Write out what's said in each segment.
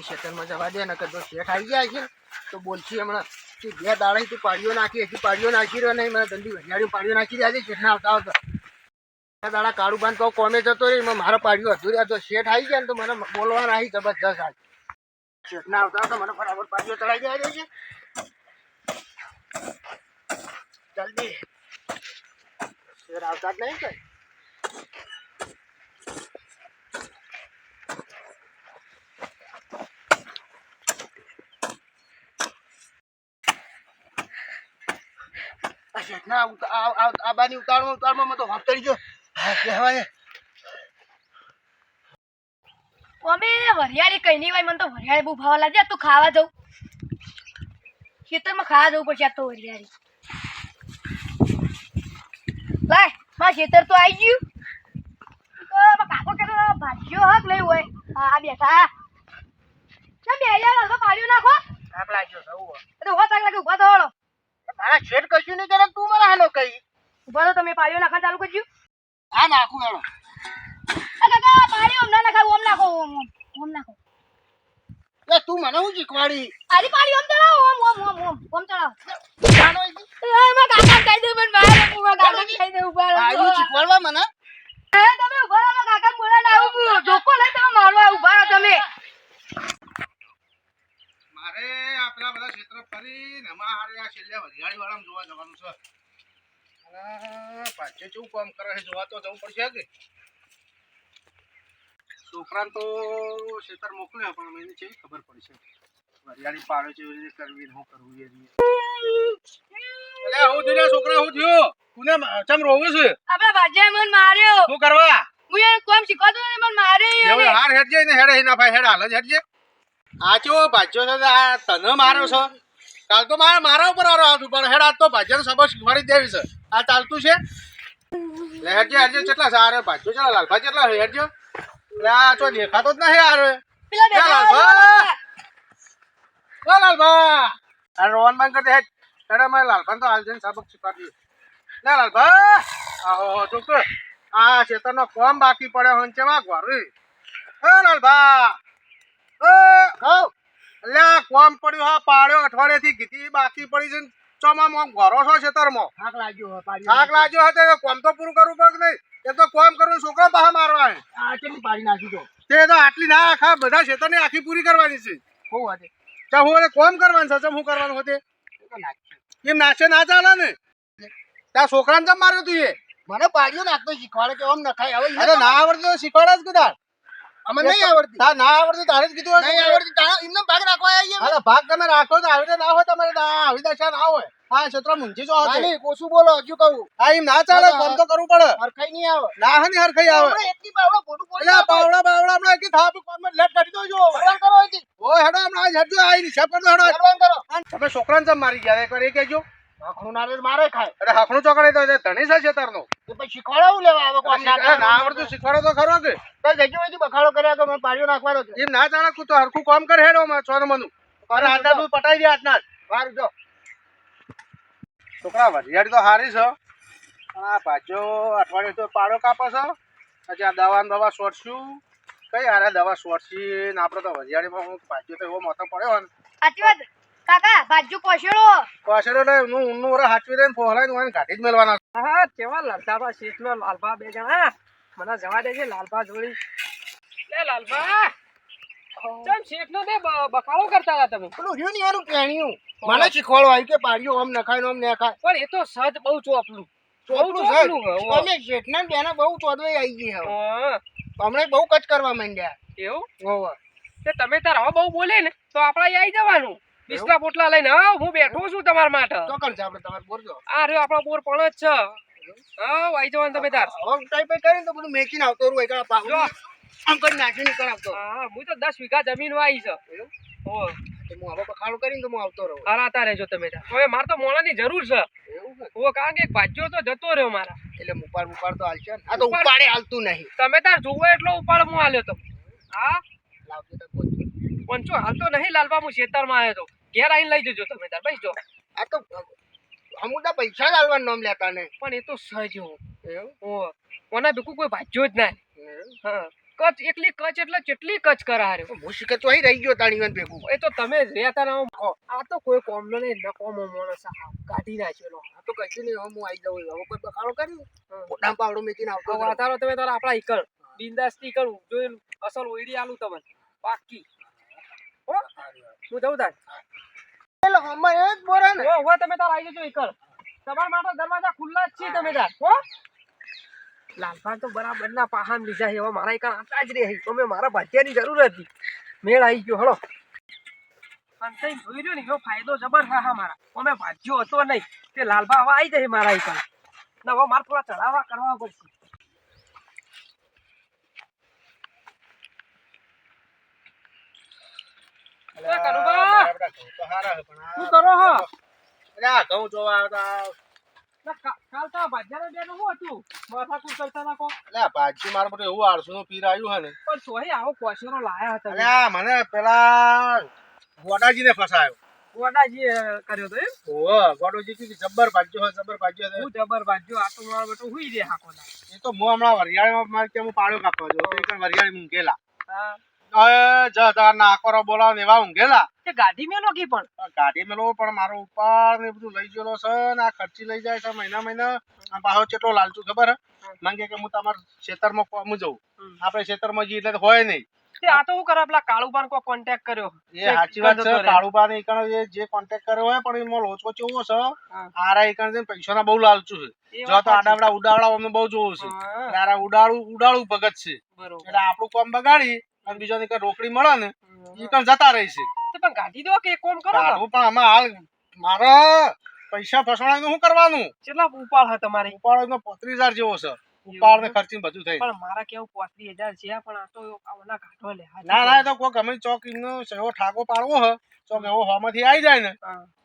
હજી ખેતરમાં જવા દે, નકર જો શેઠ આવી જાય છે. તો બોલશી હમણાં કે બે દાડા તું પાડીઓ નાખી, હજી પાડીઓ નાખી રહ્યો નહીં, મને ધંધી વરિયાળી પાડીઓ નાખી દે શેઠ ના આવતા આવતા. બે દાડા કાળું બાંધ તો કોમે જતો રહી એમાં મારો પાડીઓ અધૂરી તો શેઠ આવી ગયા ને તો મને બોલવાના આવી, જબરજસ્ત આજ શેઠ ના આવતા આવતા મને બરાબર પાડીઓ દેવા દે છે જલ્દી શેઠ આવતા જ નહીં કઈ ઉતા- આ- બાની ઉતાળમાં ઉતાળમાં તો હપ્તરી ગયો. કહેવાય અમે વરિયાળી કઈ નહીં ભાઈ મને તો વરિયાળી બહુ ભાવ લાગે. તું ખાવા જવું ખેતરમાં ખાવા જવું પડશે આ તો વરિયાળી. લાયમાં ખેતર તો આવી ગયું. તો કાકો કે ભાજ્યો હક લઈ હોય. આ બેઠા. કેમ બે યાર હલવા પાડ્યું નાખો. થાક લાગ્યો. એ તો હો લાગે ઊભા થવાનો તારા શેઠ કશું નહીં કરે તું મને હાલો કહી. ઊભા તો તમે પાળીઓ નાખવા ચાલુ કરજો. હા નાખું હેડો. કાકા ઓમ ના નાખાવ ઓમ નાખો ઓમ ઓમ નાખો. એ તું મને હું શીખવાડી? આરી પાડ્યો ઓમ ચલાવ ઓમ ઓમ ઓમ ઓમ ઓમ ચલાવ જાનો ઈ? એ મા કાકા કહી દે મને બહાર મારા કાકા કહી દે ઊભા રહો. આવ્યું શીખવાડવા મને એ તમે ઊભા રહો મારા કાકા બોલાને આવું ધોકો લઈ તમે મારવા ઊભા રહો તમે મારે આ પેલા બધા ક્ષેત્ર ફરીને એમાં હારે આ છેલ્લે વરિયાળી વાળામાં જોવા જવાનું છે અને શું કામ કરે છે જોવા તો જવું પડશે કે છોકરાને તો ખેતર મોકલ્યો પણ મને છે ખબર પડશે? વરિયાળી પાડે છે એવી રીતે કરવી શું કરવું એ રીતે. હું થયું છોકરા હું થયું? કોને ચમ રોવું છે? આપણા ભાજ્યા મને માર્યો. શું કરવા? હું એને કોમ શીખવાતો ને મને માર્યો એવું એને. હાર હેડજે ને હેડે ના ભાઈ હેડ હાલ જ હેડજે. આ ચો ભાજ્યો છે આ તને માર્યો છો? કાલ તો મારા મારા ઉપર આરો હાથ ઉપર હેડ આજ તો ભાજ્યાનો સબક શીખવાડી જ દેવી છે. આ ચાલતું છે? લે હેડજે હેડજે કેટલા આરે ભાજ્યો ચલા લાલભા કેટલા હેડજો. લે આ તો દેખાતો જ નહીં આરે. પેલા લાલભા? ઓ લાલભા. આ રોહન બંધ કરી હેડ. હેડ અમારે લાલભા તો હાલ જઈને સબક શીખવાડી લે લાલભા. આહો છોકરો આ ખેતરનો કોમ બાકી પડ્યો હન છે માં ઘરે? એ લાલભા. એ કહું એટલે કોમ પડ્યું હા પાડ્યો અઠવાડિયાથી કીધી બાકી પડી છે ને ચોમામાં ઘરો છો ખેતરમાં? થાક લાગ્યો થાક લાગ્યો હતો તો કોમ તો પૂરું કરવું પડે નહીં. એ તો કોમ કરવું છોકરો પાછા મારવા હે. આ પાડી નાખી દો તે તો આટલી ના આખા બધા ખેતરની આખી પૂરી કરવાની છે. બહુ હતે ચા હું કોમ કરવાનું છે ચમ હું કરવાનું હોતે? એ એમ નાચે ના ચાલે ને? ત્યાં છોકરાને જમ માર્યો તું એ? મને પાડ્યો નાખતો શીખવાડે કે આમ નખાય. હવે અરે ના આવડતું તો શીખવાડે જ કદાચ અમને નહીં આવડતી. તાર ના આવડતું તારે જ કીધું નહીં. આવડતી. એમને ભાગ અમે. અરે ભાગ તમે રાખો તો આવી રીતે ના હોય તમારે આવી દશા ના હોય. હા ક્ષેત્ર મૂંઝી જો. માલિક, ઓછું બોલો હજુ કહું. હા એમ ના ચાલે કોમ તો કરવું પડે. હરખાઈ નહીં આવે. ના હા ને હરખાઈ આવે. એટલી બાવડા ખોટું બોલી આ બાવડા હમણાં એટલી થાપ કોમમાં લેટ કરી દો જો ભગવાન કરો. ઓય હેડો હમણાં આજ હેડજો આઈ ની છેપ કરજો હેડો. કરો. તમે છોકરાને ચમ મારી ગયા એકવાર એ કહેજો. હાખણું નારે મારે ખાય. અરે હાખણું ચોકડે તો ધણી છે છેતરનો તો પછી શીખવાડાવું લેવા આવે કોણ ના ના આવડતું શીખવાડો તો ખરો કે. તો જજો બખાડો કર્યા તો મને પાડીઓ નાખવાનો એમ ના ચાલે કુ તો હરખું કામ કર હેડો માં છોર મનું અરે આટલા તું પટાઈ દે આજના જ. જો છોકરા વરિયાળી તો હારી છે. આ પાછો અઠવાડિયે તો પાડો કાપે છે. પછી આ દવા દવા સોટશું કઈ હારે દવા સોટશી ને આપણે તો વરિયાળીમાં હું પાછો તો એવો મોટો પડ્યો ને સાચી વાત. કાકા ભાજ્યો પોછેડો પાછળ એટલે ઊનું ઊનું ઓરે હાચવી ને કાઢી જ મેળવાના હા કેવા લડતાબા લાલબા બે જણા? મને જવા દેજે લાલબા જોડી. લે લાલબા. ચમ શેઠનો તે બ- બખાડો કરતા હતા તમે. પેલું રહ્યું ને એનું પહેણ્યું મને શીખવાડો આવી કે પાડીઓ આમ નખાય આમ નખાય. પણ એ તો સજ બહુ ચોપલું ચોપડું બહુ છે ચોપલું હે, અમે શેઠના ને બેના બહુ ચોદવાઈ આવી ગઈ હવે. હા, બહુ કચ કરવા માંડ્યા. એવું? હોવે. તે તમે તાર હવે બહુ બોલે ને તો આપડે આવી જવાનું. બિસ્લા પોટલા લઈને હા હું બેઠો છું તમારા માટે. ચોકડ છે આપણે તમારે બોલજો આ રહ્યો આપણો બોર પણ જ છે. હા આવી જવાનું તમે તાર. હવે ટાઈપ કરીને તો બધું મેકીને આવતો રહું એકલા પાવ જો. આમ કરી આવતો હા હું તો દસ વીઘા જમીન વાઈ છે. હો. તો હું બખાડો કરીને તો હું આવતો રહું. હરાતા રહેજો તમે હવે મારે તો મોણાની જરૂર છે. એવું કારણ કે ભાજ્યો તો જતો રહ્યો મારા. એટલે ઉપાડ ઉપાડ તો હાલશે આ તો ઉપાડે હાલતું નહીં. તમે તાર જુઓ એટલો ઉપાડ હું તો. હા? લાવજો તો. પંચો હાલતો નહીં લાલબા હું ખેતરમાં આવ્યો તો. ઘેર આવીને લઈ જજો તમે તાર. બેસજો. આ તો અમુક પૈસા જ હાલવાનું નામ લેતા નહીં. પણ એ તો સહજ એવું? ઓ ઓના ભેગું કોઈ ભાજ્યો જ ના. હા. કચ એકલી કચ્છ એટલે કેટલી કચ્છ કરારે? શીખર તો અહીં રહી ગયો તાણીવન ભેગું એ તો તમે રહેતા રહો આ તો કોઈ કોમનો નહીં નકોમો માણસ કાઢી નાખ્યો આ તો કશું નહીં હું આવી જાઉં હવે કોઈ બખાડો કર્યું પોતાનો પાવડો મેકીને આવતો વાતારો તમે તારા આપણા ઈકળ. બિંદાસ્તી ઈકળ જોઈ અસલ ઓઈડી આલું તમને. પાકી હો? હું જાઉં તાર. એટલે હમણાં એ જ બોલે ને. તમે તાર આવી જજો ઈકળ. તમારા માટે દરવાજા ખુલ્લા જ છે તમે તાર. હો? લાલભાઈ તો બરાબર ના પાહાન લીધા એવા મારા એક આટલા જ રહે તો મેં મારા ભાગ્યાની જરૂર હતી. મેળ આવી ગયો. હળો. અને જોઈ રહ્યો ને એનો ફાયદો જબર હા હા મારા. અમે ભાગ્યો હતો નહીં. તે લાલભા હવે આવી જશે મારા ઈકળ ને હવે મારે થોડા ચડાવવા કરવા પડશે. ઘઉં શું કરો હો? જોવા આવતા કાલ તો આ ભાજ્યાના બેનું શું હતું? માથાકૂટ કરતા હતા એટલે ભાજી મારું બધું એવું આળસું નું પીર આવ્યું હે ને. પણ સોહી આવો કોશરો લાયા હતા અરે મને પેલા ગોડાજી ને ફસાયો. ગોડાજીએ કર્યો તો એમ? ઓહો ગોડોજી કીધું ભાજ્યો જબ્બર ભાજ્યો હું. જબર ભાજ્યો આ તો મારા બેટો હુઈ રે હાકો ના એ તો હું હમણાં વરિયાળીમાં મારે કે હું પાડ્યો કાપવા જો એક વરિયાળી મૂકેલા હા. હવે જ તાર નાકોરો બોલાવો એવા ઊંઘેલા. તે ગાડી મેલો કી પણ. ગાડી મેલો પણ મારો ઉપાડ ને બધું લઈ ગયેલો છે ને આ ખર્ચી લઈ જાય છે મહિના મહિના. આ પાછો કેટલો લાલચું ખબર માંગે કે હું તમારા ખેતરમાં કોમ જઉં. આપણે ખેતરમાં જઈએ એટલે હોય નહીં. આ તો હું કરે પેલા કાળુબાન કો કોન્ટેક્ટ કર્યો. એ સાચી વાત જતો છે રહે. કાળુબા જે કોન્ટેક્ટ કર્યો હોય પણ એમાં લોચો કેવો છે? આરા ઈકણ છે પૈસાના બહુ લાલચુ છે. જો તો આડાવડા ઉડાવડા અમે બહુ જોવું છે આરા ઉડાડું ઉડાડું ભગત છે. એટલે આપણું કામ બગાડી અને બીજો ની રોકડી મળે ને એ કણ જતા રહી છે તે પણ કાઢી દો કે કોમ કરો ને કાઢવું પણ આમાં હાલ મારે પૈસા ફસવાના શું કરવાનું? કેટલા ઉપાડ હે તમારે? ઉપાડ નો પોત્રીસ હજાર જેવો છે. ઉપાડ ને ખર્ચી બધું થઈ. પણ મારા કેવું પોત્રીસ હજાર છે પણ આ તો આવના કાઢો લે. ના ના તો કોઈ ગમે ચોક નો એવો ઠાકો પાડવો હ. ચોક એવો હોમાંથી આવી જાય ને.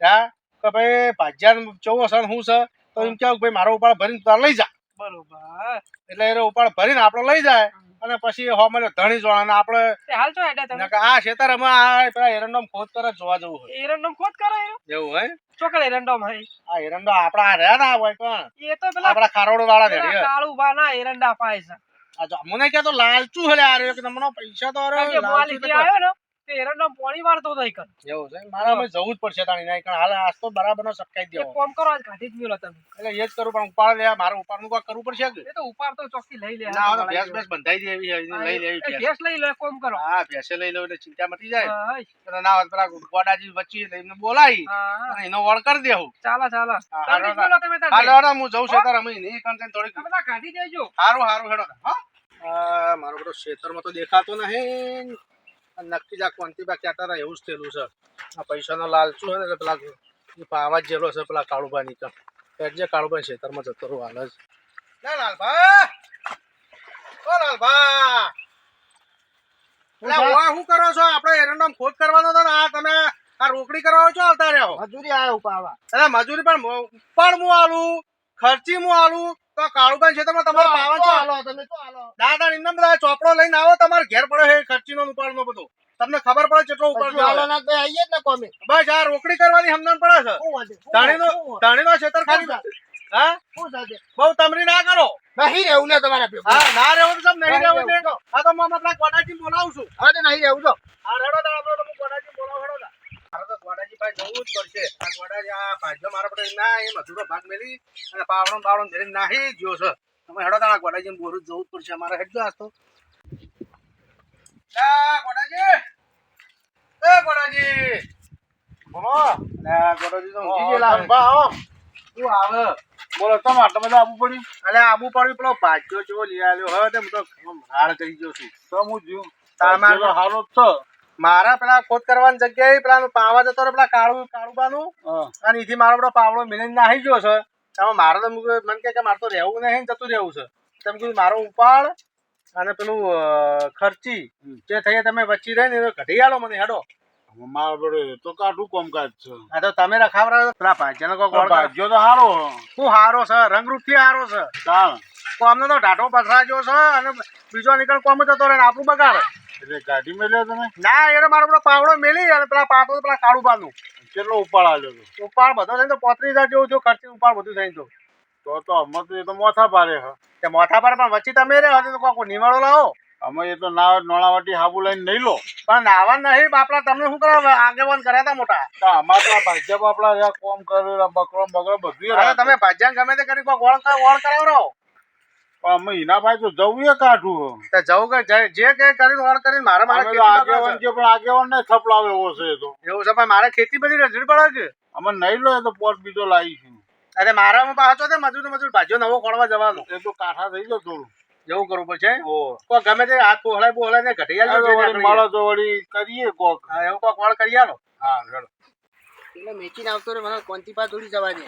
હા. કે ભાઈ ભાજ્યા ચૌવો સણ શું છે તો એમ કેવું ભાઈ મારો ઉપાડ ભરીને તાર લઈ જા. બરોબર. એટલે ઉપાડ ભરીને આપણે લઈ જાય. અને પછી હોમાં ધણી જોવાના. ને આપણે હાલ છો હેડે તમે. આ ખેતર અમે આ પેલા એરંડોમ ખોદ કરે જોવા જવું હોય. એરંડોમ ખોદ કરે એવું હોય? ચોકડે એરંડમ હે. આ એરંડો આપડા આ રહ્યા ના હોય પણ. એ તો પેલા આપડા ખારોડ વાળા રેડી કાળુ એરંડા પાય છે. મને ક્યાં તો લાલચું હલે આ રહ્યો કે તમને પૈસા તો અરે કારણ કે લાલચું આવ્યો ને તે એરંડમ પોણી વાળતો થઈ કર એવું છે? મારા અમે જવું જ પડશે તાણી નહીં કારણ હાલ આજ તો બરાબર નો સટકાઈ દેવો કોમ કરો આજ કાઢી જ મેલો તમે. એટલે એ જ કરું પણ ઉપાડ લે મારે ઉપાડનું કરવું પડશે કે? એ તો ઉપાડ તો ચોકી લઈ લે ના ભેંસ ભેંસ બંધાઈ દે એવી લઈ લેવી ભેંસ. લઈ લે કોમ કરો. હા ભેંસે લઈ લો એટલે ચિંતા મટી જાય. એટલે ના વાત પેલા ગોડાજી વચ્ચે એટલે એમને બોલાવી અને એનો વળ કરી દેવું ચાલો ચાલો. હાલો, તમે હાલો. હાલો, હું જઉં છું હો? અમે નહીં કંટાઈને થોડીક. તાર કાઢી દેજો. હારું હારું હેડો હા. મારો બધો ખેતરમાં તો દેખાતો નહીં. નક્કી જ આ કોંતીબા કહેતા હતા એવું જ થયેલું છે. આ પૈસાનો લાલચું છે ને એટલે પેલા પાવા જ જેલો છે પેલા કાળુભાઈ ની એટલે કાળુભાઈ ખેતરમાં જતો રહું હાલ જ. લે લાલભા! ઓ લાલભા! એટલે ઓય શું કરો છો? આપણે એરંડોમ ખોદ કરવાનો હતો ને આ તમે આ રોકડી કરવા છો આવતા રહ્યો? મજૂરી આવ્યો પાવા. મજૂરી પણ મો- પણ હું આલું ખર્ચી હું આલું. તો કાળુભાઈ તમે તમારે પાવન તો હાલો તમે તો હાલો. દાદા એમને બધા ચોપડો લઈને આવો તમારે ઘેર પડે હે ખર્ચીનો ઉપાડનો બધો. તમને ખબર પડે કેટલો ઉપાડ હાલો ના તો આઈએ જ ને કોમે. બસ આ રોકડી કરવાની સમજણ પડે છે. વાંધો? ધણીનો ખેતર ખાલી હા? શું સાથે? બહુ તમરી ના કરો. નહીં રહેવું ને તમારા. હા ના રહેવું તો નહીં રહેવું છે. આ તો હું આપણા કોટાજી બોલાવું છું. હવે તો નહીં રહેવું તો. આ રેડો દાડા હું કોટાજી બોલાવું હેડો. મારે તો ગોડાજી જવું જ પડશે. આ ગોડાજી આ ભાજ્યો મારા પડે ના એ મધુરો ભાગ મેલી અને પાવડો પાવડો ધરી નાહી ગયો છે. તમે હેડો તાણા ગોડાજી બોરું જવું જ પડશે. અમારે હેડજો આજ તો. ગોડાજી. એ ગોડાજી. બોલો. ગોડાજી તો ઊંઘી ગયેલા. છે. શું આવે? બોલો તમે આટલા આબુ પડ્યું અલે આબુ પડ્યું પેલો ભાજ્યો જેવો લઈ આવ્યો હવે તે હું તો હાર કરી ગયો છું. તો હું જ્યું તાર હારો જ મારા પેલા ખોદ કરવાની જગ્યાએ પેલા પાવા જતો રહ્યો પેલા કાળુ કાળુબાનું. અને એથી મારો પેલો પાવડો મિલીને નાહી ગયો છે. આમાં મારે તો મને કે મારે તો રહેવું નહીં ને જતું રહેવું છે. તેમ કીધું મારો ઉપાડ અને પેલું ખર્ચી જે થઈ તમે વચ્ચે રહીને એ ઘટી આલો મને હેડો. તો કાઠું કામકાજ છે. હા તો તમે રખાવરા પેલા ભાજ્યનો કોક વળ કરો. તો સારો શું હારો છે રંગરૂપથી હારો છે. તાણ. કોમને તો ઢાઢો પથરાજો છે અને બીજો નીકળ કોમ જતો રહે ને આપણું બગાડ. એટલે ગાડી મેલ્યો તમે? ના એને મારો પેલો પાવડો મેલી અને પેલા પાટો પેલા કાળુબાનું કેટલો ઉપાડ આવ્યો હતો ઉપાડ બધો થઈને તો પોત્રીસ હજાર જેવું થયું ખર્ચી ઉપાડ બધું થઈને તો. તો તો અમે તો એ તો મોથા પારે હ. તે મોથા પારે પણ વચ્ચે તમે રે હવે તો કોક નિવાળો લાવો. અમે એ તો ના નોણાવાટી હાબુ લઈને નહીં લો. પણ નાવા નહીં બાપડા તમને શું કરે આગેવાન કર્યા હતા મોટા? અમારે તો આ ભાજપ કોમ કર્યું બકરો બકરો બધું તમે ભાજ્યા ગમે તે કરી કોઈ વળ કર- વળ કરાવરો પણ અમે હિના ભાઈ તો જવું એ કાઢું તો જવું કે જે- કે કરીને વળ કરીને મારે મારે આગેવાન છે પણ આગેવાન ને થપલાવે એવો છે તો. એવું છે પણ મારે ખેતી બધી રજૂ પડે છે. અમે નહીં લો તો પોટ બીજો લાવીશું અરે મારામાં પાછો છે મજૂર ને મજૂર ભાજ્યો નવો ખોળવા જવાનો. એ તો કાઠા થઈ ગયો થોડું. એવું કરવું પડશે? ઓ ગમે તે હાથ પોહળાય પોહળાય ને ઘટિયા જો મળો તો વળી કરીએ કોક. હા, એવું કોક વાળ કરી આલો. હા ચલો એટલે મેચીને આવતો રે મને કોંતીબા દોડી જવા દે.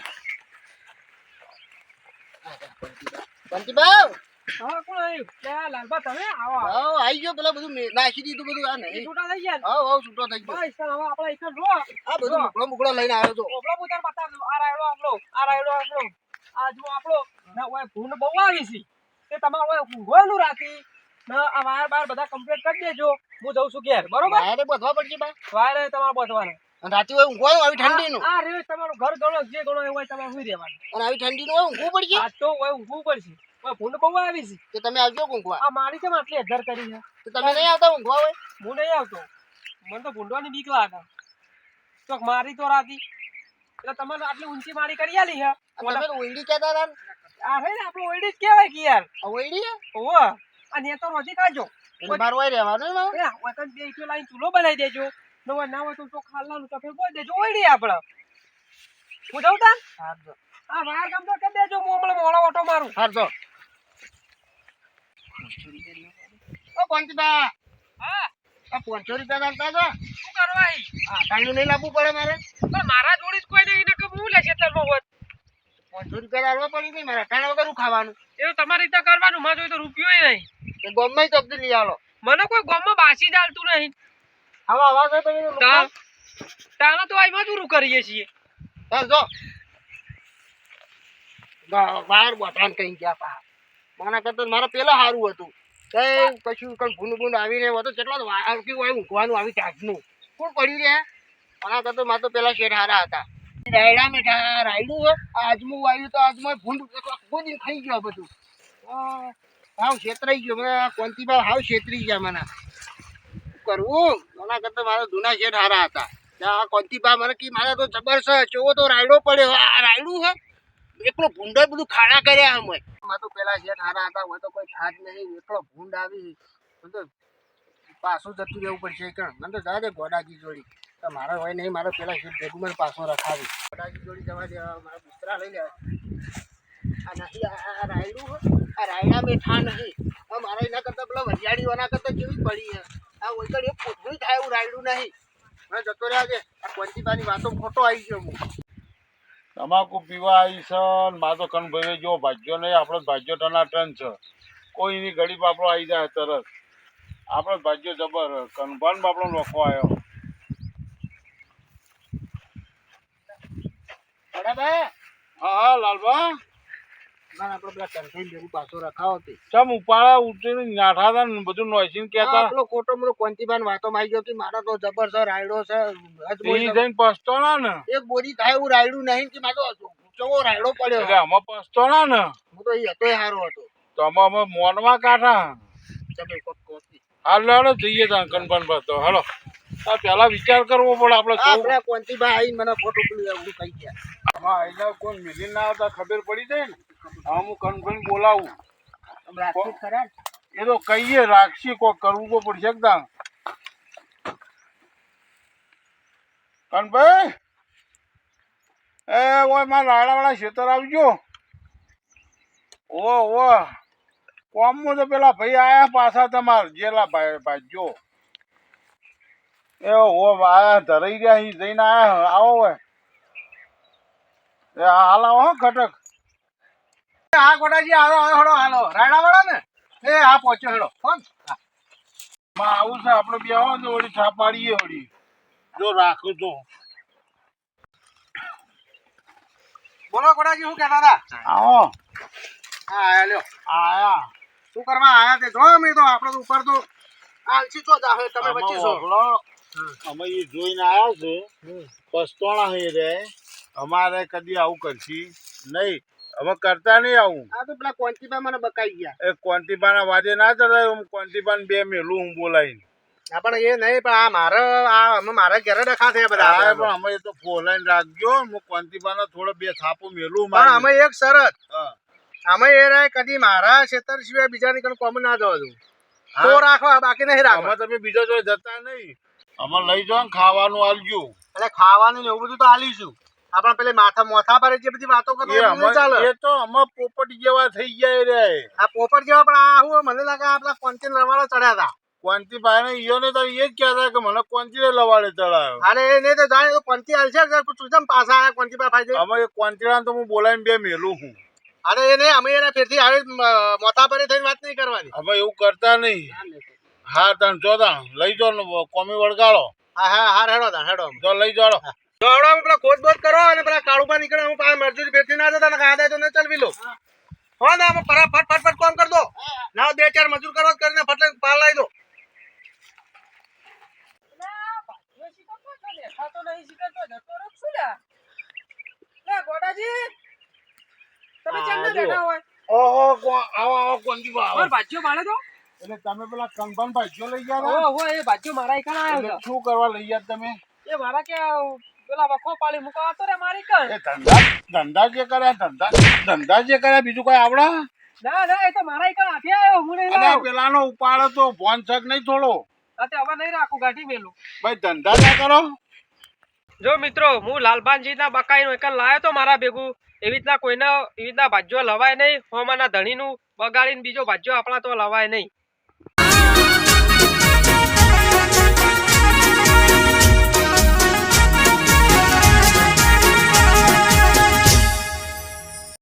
કોંતીબા હા કોણ આવ્યું? લે લાલબા તમે આવો ગયો પેલા બધું નાખી દીધું બધું આ નહીં. છૂટા થઈ ગયા. હા હા છૂટો થઈ ગયો. બસ હવે આપણે એક લો આ બધું મુકડો મુકડો લઈને આવ્યો તો. ઓપલો પુતાર બતાવ આ રાયડો આપણો આ રાયડો આપણો આ જુઓ આપણો. ના ઓય બહુ આવી છે. તે તમારે ઓય રાતી ના આ વાયર બાર બધા કમ્પ્લીટ કરી દેજો. હું જઉં છું ઘેર. બરોબર? મારે બધવા પડશે બા. વાયર તમારે બધવાના. અને રાતે હોય ઊંઘવાનું આવી ઠંડીનું આ રે તમારું ઘર ગણો જે ગણો એ હોય તમારે સુઈ રહેવાનું. અને આવી ઠંડીનું હોય ઊંઘવું પડશે? આ તો ઓય ઊંઘવું પડશે. ભૂંડ બહુ આવી છે. તો તમે આવજો ઊંઘવા. આ મારી છે આટલી હજાર કરી છે? તો તમે નહીં આવતા ઊંઘવા હોય? હું નહીં આવતો. મને તો ભૂંડવાની બીક લાગે. તો મારી તો રાતી એટલે તમારે આટલી ઊંચી મારી કરી આલી છે અને તમે કહેતા હતા આ આપણું ઓયડી જ કહેવાય કે યાર. ઓયડી ઓવો આ તો રોજી ખાજો. રહેવાનું બે લાઈન ચૂલો બનાવી દેજો. ન હોય ના હોય તો તો ખાલાનું તો ફેર દેજો ઓયડી આપણે હું જાઉં તાન? આ વાર ગામ તો કે દેજો હું હમણાં મોળો ઓટો મારું. હારજો. ઓ કોંતીબા હા. આ પાંચસો રૂપિયા ચાલતા શું કરવા? આ ટાણું નહીં લાવવું પડે મારે. પણ મારા જોડી જ કોઈ નહીં ને કે હું લે ખેતરમાં હોત પાંચસો રૂપિયા લાવવા પડી નહીં મારે ટાણા વગર હું ખાવાનું? એ તો તમારી રીતે કરવાનું મારે જોઈએ તો રૂપિયો નહીં. તો ગમે તો લઈ આવો મને કોઈ ગમમાં બાસી ચાલતું નહીં. હવા તાણ તાણા તો આ મજૂરું કરીએ છીએ. જો. વાર બોટાન કઈ ગયા પા મારા કરતા મારે પેલા સારું હતું. કઈ કશું કઈ ભૂંડ ભૂંડ આવીને હતો કેટલા વાર કેવું હોય ઊંઘવાનું આવી કોણ પડ્યું રે? મારા કરતા મારે તો પેલા શેઠ હારા હતા. રાયડા મેઠા રાયડું હે આજમું આવ્યું તો આજમાં ભૂંડ ગોદી ખાઈ ગયો બધું. હાવ છેતરાઈ ગયો. મને કોંતીબા હાવ છેતરી ગયા મને કરવું? એના કરતા મારા જૂના શેઠ હારા હતા. આ કોંતીબા મને કી, મારે તો જબર છે. ચોવો તો રાયડો પડ્યો. આ રાયડું હે? એકલો ભૂંડો બધું ખાડા કર્યા અમે. માં તો પેલા શેઠ હારા હતા. હું તો કોઈ થાત નહીં. એકલો ભૂંડ આવી. તો પાછું જતું રહેવું પડશે કણ મને તો જવા ગોડાજી જોડી. તો મારે હોય નહીં, મારો પેલા શેઠ ભેગું મને પાછો રખાવી. ગોડાજી જોડી જવા દેવા મારા બિસ્તરા લઈ લેવા આ નહીં આ રાયડું આ રાયડા મેઠા નહીં. મારા એના કરતાં પેલા વરિયાળીઓના કરતાં કેવી પડી હે? આ થાય એવું રાયડું નહીં. મેં જતો રહ્યા છે. આ કોંતીબાની વાતો ખોટો આવી ગયો હું. તમાકુ પીવા આવી છે મારે કનભાઈ જો ભાજ્યો નહીં આપણો ભાગ્યો ટનાટન છે. કોઈની ગરીબ આપણો આવી જાય તરત. આપણો ભાજ્યો જબર. કનભાન આપણો નોખો આવ્યો બરાબર હા હા લાલબા ના આપણે પેલા કંઠાઈ ભેગું પાછો રખાવો તે. ચમ ઉપાડા ઉઠીને નાઠા હતા ને બધું નોઈસીને કહેતા. પેલો ખોટો મોટો કોંતીબાન વાતો માં ગયો કે મારો તો જબર રાયડો છે જઈને પસતો ના. ને એક બોરી થાય એવું રાયડું નહીં કે મારો ચવો રાયડો એટલે પડ્યો આમાં પસતો ના. ને હું તો એ હતોય સારો હતો. તો અમે અમે મોનમાં કાઢા. તમે કોક કોકી હાલ લેડો જઈએ આ પેલા વિચાર કરવો પડે આપણે આ કેવું. પેલા કોંતીબા આવીને મને ફોટો પેલું એવું કહી ગયા. આમાં આઈને કોઈ મિલી ના આવતા ખબર પડી જાય ને. હા હું કનભાઈ બોલાવું? એ તો કહીએ રાખશી કોઈ કરવું કો પડશે એકદમ કનભાઈ એ ઓય મારા લાડાવાળા ખેતર આવજો. ઓ ઓ કોમમાં તો પેલા ભાઈ આયા પાછા તમાર જેલા ભાઈ ભાઈજો એ ઓ આયા ધરાઈ ગયા જઈને આયા આવો હોય એ હાલ આવો હા ખટક હા ગોડાજી હાલો હાલો હળો હાલો. રાયડા વાળા ને? એ હા પહોંચ્યો હેડો. ફોન. માં આવું છે આપણે બે આવો ને વળી છાપ પાડીએ વળી. જો રાખું તો બોલો ગોડાજી શું કહેતા હતા? આવો. હા આયા લ્યો. આયા. શું કરવા આયા તે? જો અમે તો આપણે તો ઉપર તો આલસી છો જાહે તમે બચી છો. અમે એ જોઈને આવ્યા છે. પસ્તોણા હે રે. અમારે કદી આવું કરશી નહીં. હવે કરતા નહીં આવું. આ તો પેલા કોંતીબા મને બકાઈ ગયા. એ કોંતીબાના વાજે ના ચડાય હું કોંતીબાન બે મેલું હું બોલાવીને. હા, પણ એ નહીં પણ આ મારે આ અમે મારા ઘરે રખા થયા બધા હા પણ અમે એ તો ફોલાઈને રાખજો હું કોંતીબાને થોડો બે થાપો મેલું પણ અમે એક શરત. હા. અમે એ રહે કદી મારા ક્ષેત્ર સિવાય બીજાની કોઈ કોમ ના જવા દઉં. તો રાખો બાકી નહીં રાખો. અમે તમે બીજા જોઈ જતા નહીં. અમે લઈ જાઓ ખાવાનું આલજો. એટલે ખાવાનું ને એવું બધું તો આલીશું. આપણે પેલે માથા મોથા પર જે બધી વાતો કરો એ ચાલે. એ તો અમે પોપટ જેવા થઈ ગયા રે. આ પોપટ જેવા પણ આ હું મને લાગે આ પેલા કોન્ચીન રવાળા ચડ્યા હતા. કોન્ચી ભાઈ ને ઈયો ને તો એ જ કહેતા કે મને કોંતી લવાડે ચડાયો. અરે એ નહીં તો જાણે તો કોન્ચી હાલશે કે તું જેમ પાછા આયા કોન્ચી પા ફાઈ અમે કોંતીડા તો હું બોલાવીને બે મેલું હું. અરે એ નહીં અમે એને ફેરથી આવી મોથા પર થઈને વાત નહીં કરવાની. અમે એવું કરતા નહીં. હા તણ જો તા લઈ જાઓ કોમી વળગાડો હા હા હા હેડો તા હેડો. જો લઈ જાડો. તો પેલા ખોજ બોજ કરો અને પેલા નીકળે. હું પાસે ના જતા તો ને ચલવી લો હો. ને ફટ ફટ ફટ કામ કર દો. ના બે ચાર મજૂર કરો કરીને ફટ પાર લાવી દો. તમે તમે પેલા લઈ ગયા તા? એ ભાજીઓ મારા શું કરવા લઈ ગયા તમે? એ મારા કે પેલા વખો રે મારી કણ. એ ધંધા ધંધા જે કર્યા ધંધા ધંધા જે કર્યા બીજું કઈ આવડા? ના ના એ તો મારા એકલા હાથે આવ્યો હું નહીં અને પેલાનો ઉપાડો તો ફોન છક નહીં થોડો? આ હવે નહીં રાખું ગાંઠી મેલું ભાઈ ધંધા ના કરો? જો મિત્રો હું લાલબાનજીના બકાઈનો એક લાયો તો મારા ભેગું. એવી રીતના કોઈના એવી રીતના ભાજ્યો લવાય નહીં હોમાના ધણીનું બગાડીને બીજો ભાજ્યો આપણા તો લવાય નહીં.